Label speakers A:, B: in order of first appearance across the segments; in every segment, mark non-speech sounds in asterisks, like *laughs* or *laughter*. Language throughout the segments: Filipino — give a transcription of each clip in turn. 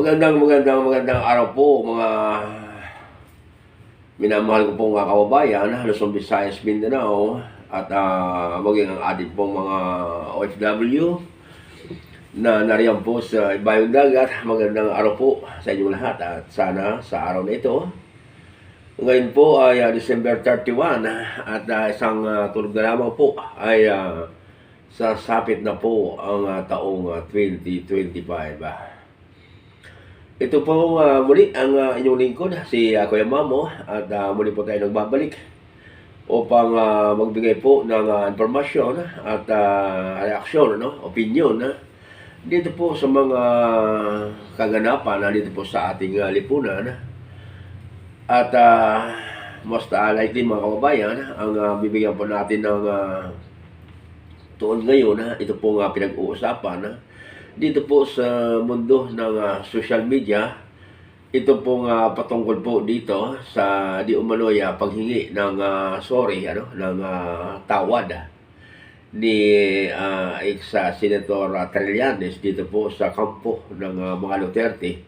A: Magandang magandang magandang araw po mga minamahal ko pong mga kababayan, Luzon, Visayas, Mindanao at ah, maging ang ating pong mga OFW na nariyan po sa Ibayong Dagat. Magandang araw po sa inyong lahat at sana sa araw na ito ngayon po ay ah, December 31 at ah, isang uh, tulog na lamang po ay ah, sasapit na po ang ah, taong ah, 2025. Ito po ah, muli ang ah, inyong lingkod, si uh, Kuya Mamo at ah, muli po tayo nagbabalik upang ah, magbigay po ng ah, informasyon at ah, reaksyon, no? opinion ah, dito po sa mga kaganapan na dito po sa ating ah, lipunan. At uh, most uh, likely mga kababayan, ang ah, bibigyan po natin ng uh, tuon ngayon, ha, ito po nga pinag-uusapan. Ha, dito po sa mundo ng ah, social media, ito po nga patungkol po dito sa di umano'y ah, paghingi ng ah, sorry, ano, ng ah, tawad ni uh, ex ah, Senator uh, Trillanes dito po sa kampo ng ah, mga Duterte.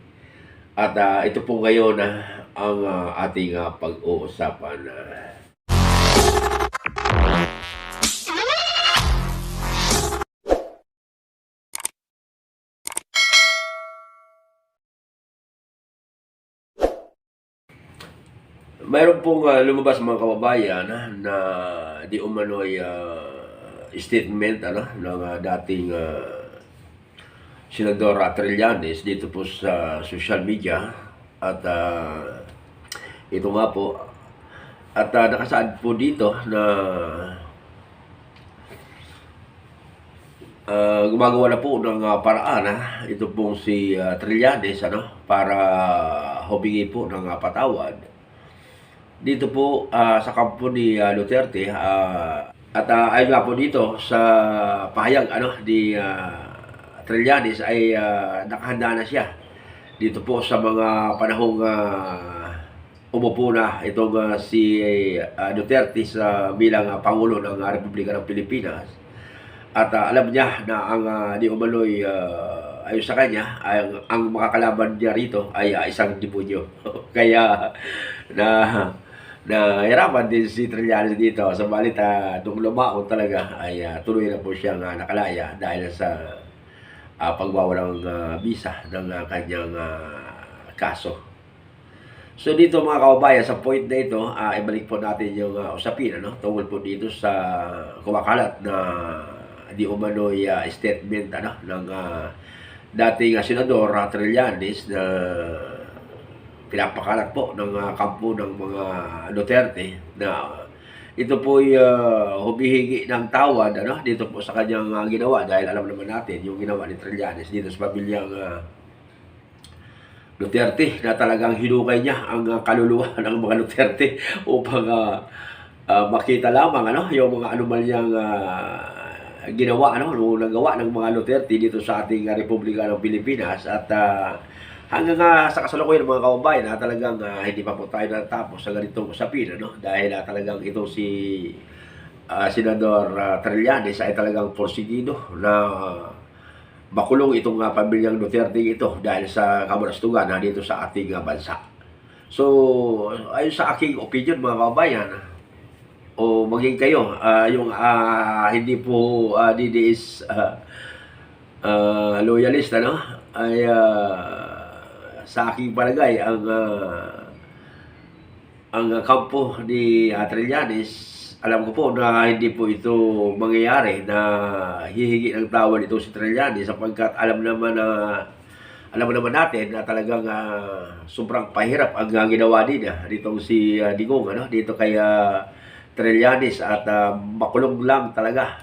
A: At ah, ito po ngayon ah, ang ah, ating ah, pag-uusapan. ah. Mayroon pong ah, lumabas mga kababayan ah, na di umano'y ah, statement ano, ng ah, dating ah, Senador Trillanes dito po sa social media. At ah, ito nga po. At ah, nakasaad po dito na ah, gumagawa na po ng ah, paraan ah, ito pong si ah, Trillanes ano, para humingi po ng ah, patawad dito po ah, sa kampo ni ah, Duterte ah, at uh, ayun nga po dito sa pahayag ano ni ah, Trillanes ay ah, nakahanda na siya dito po sa mga panahong uh, umupo na itong ah, si ah, Duterte sa bilang ah, Pangulo ng ah, Republika ng Pilipinas. At ah, alam niya na ang ah, di umano'y ah, ayon sa kanya ay, ang, ang makakalaban niya rito ay ah, isang demonyo. *laughs* Kaya na na hirapan din si Trillanes dito. Sa balit, uh, nung lumaon talaga ay ah, tuloy na po siyang ah, nakalaya dahil sa uh, pagwawalang uh, visa ng ah, kanyang ah, kaso. So dito mga kababayan, sa point na ito, ah, ibalik po natin yung ah, usapin ano, tungkol po dito sa kumakalat na di umano'y ah, statement ano, ng ah, dating ah, senador ah, Trillanes na pinapakalat po ng ah, kampo ng mga Duterte na ito po ay uh, humihingi ng tawad ano, dito po sa kanyang ah, ginawa. Dahil alam naman natin yung ginawa ni Trillanes dito sa pamilyang ah, Duterte na talagang hinukay niya ang ah, kaluluwa *laughs* ng mga Duterte upang ah, ah, makita lamang ano yung mga anomalyang ah, ginawa ano nung nagawa ng mga Duterte dito sa ating ah, Republika ng Pilipinas at ah, hanggang nga sa kasalukuyan mga kababayan na talagang ah, hindi pa po tayo natapos sa ganitong usapin ano dahil ah, talagang ito si ah, Senador ah, Trillanes ay talagang porsigido na ah, makulong itong uh, pamilyang Duterte ito dahil sa kamarastugan na dito sa ating uh, bansa. So, ayon sa aking opinion mga kababayan, o maging kayo, ah, yung ah, hindi po uh, DDS uh, uh, loyalist, ano, ay ah, sa aking palagay, ang ah, ang kampo ni uh, Trillanes alam ko po na hindi po ito mangyayari na hihingi ng tawad ito si Trillanes sapagkat alam naman na alam naman natin na talagang ah, sobrang pahirap ang ah, ginawa niya ditong si uh, Digong ano dito kay ah, Trillanes at ah, makulong lang talaga.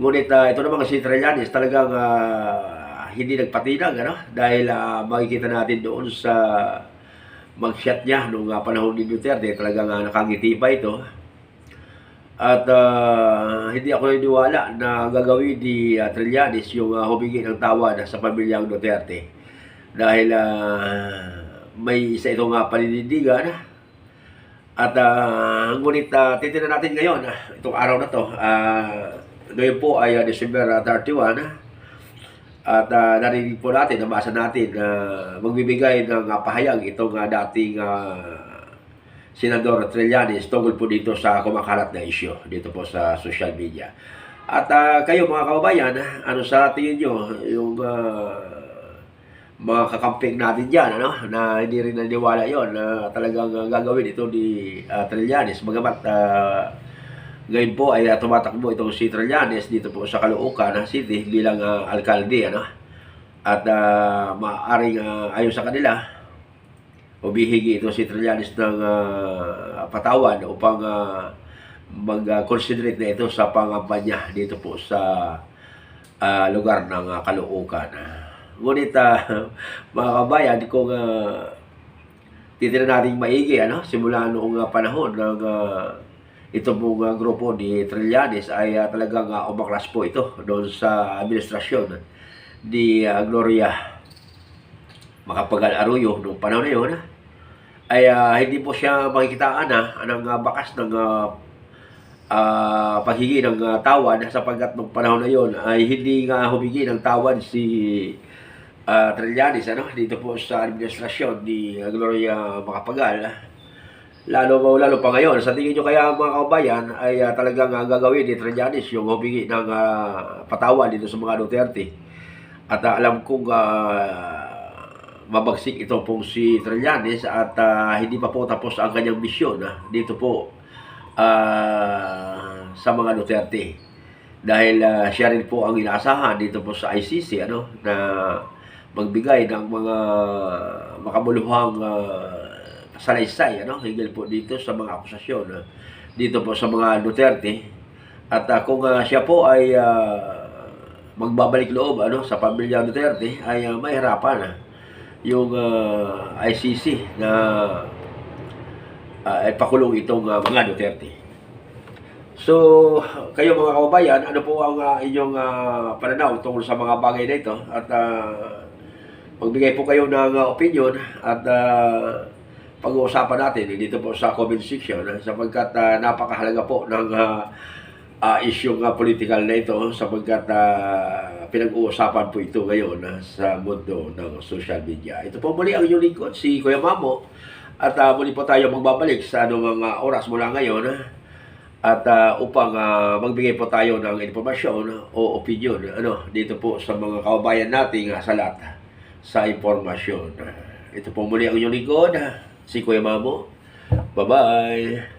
A: Ngunit ah, ito naman si Trillanes talagang ah, hindi nagpatinag ano dahil ah, makikita natin doon sa mag-shot niya nung ah, panahon ni Duterte talagang uh, nakangiti pa ito at ah, hindi ako naniniwala na gagawin ni uh, Trillanes yung uh, humingi ng tawad sa pamilyang Duterte. Dahil ah, may isa itong uh, paninindigan. At uh, ngunit uh, titignan natin ngayon, ah, itong araw na to, ah, ngayon po ay ah, December ah, 31. At ah, narinig po natin, nabasa natin na magbibigay ng ah, pahayag itong ah, dating ah, Senador Trillanes tungkol po dito sa kumakalat na isyu dito po sa social media. At ah, kayo mga kababayan, ano sa tingin nyo yung ah, mga kakamping natin dyan, ano, na hindi rin naniwala yon na talagang ah, gagawin ito ni ah, Trillanes. Bagamat ah, ngayon po ay uh, tumatakbo itong si Trillanes dito po sa Caloocan City bilang ah, alkalde, ano. At uh, maaaring ah, ayon sa kanila, humihingi ito si Trillanes ng ah, patawan upang ah, mag-considerate na ito sa pangampanya dito po sa ah, lugar ng uh, Caloocan. Ngunit ah, *laughs* mga kabayan, kung uh, titignan natin maigi, ano, simula noong ah, panahon ng uh, ito pong ah, grupo ni Trillanes ay ah, talagang uh, umaklas po ito doon sa administrasyon ni ah, Gloria Macapagal Arroyo noong panahon na yun. ay ah, hindi po siya makikitaan na ng ah, bakas ng ah, ah, paghingi ng ah, tawad sapagkat nung panahon na yon ay hindi nga humingi ng tawad si ah, Trillanes ano, dito po sa administrasyon ni Gloria Macapagal. Lalo lalo pa ngayon, sa tingin nyo kaya mga kabayan ay ah, talagang ah, gagawin ni Trillanes yung humingi ng ah, patawad dito sa mga Duterte. At ah, alam kong ah, mabagsik ito pong si Trillanes at ah, hindi pa po tapos ang kanyang misyon ah, dito po ah, sa mga Duterte. Dahil ah, siya rin po ang inaasahan dito po sa ICC ano, na magbigay ng mga makabuluhang ah, salaysay ano, higil po dito sa mga akusasyon ah, dito po sa mga Duterte. At ah, kung ah, siya po ay ah, magbabalik loob ano sa pamilya Duterte ay uh, mahirapan na yung ah, ICC na uh, pakulong itong ah, mga Duterte. So, kayo mga kababayan, ano po ang ah, inyong ah, pananaw tungkol sa mga bagay na ito? At ah, magbigay po kayo ng ah, opinion at ah, pag-uusapan natin eh, dito po sa comment section ah, sapagkat ah, napakahalaga po ng ah, uh, issue nga political na ito sapagkat ah, pinag-uusapan po ito ngayon ah, sa mundo ng social media. Ito po muli ang inyong lingkod, si Kuya Mamo. At ah, muli po tayo magbabalik sa anumang ah, oras mula ngayon ah, at ah, upang ah, magbigay po tayo ng informasyon o opinion ano, dito po sa mga kababayan nating uh, salat sa informasyon. Ito po muli ang inyong lingkod, si Kuya Mamo. Bye-bye!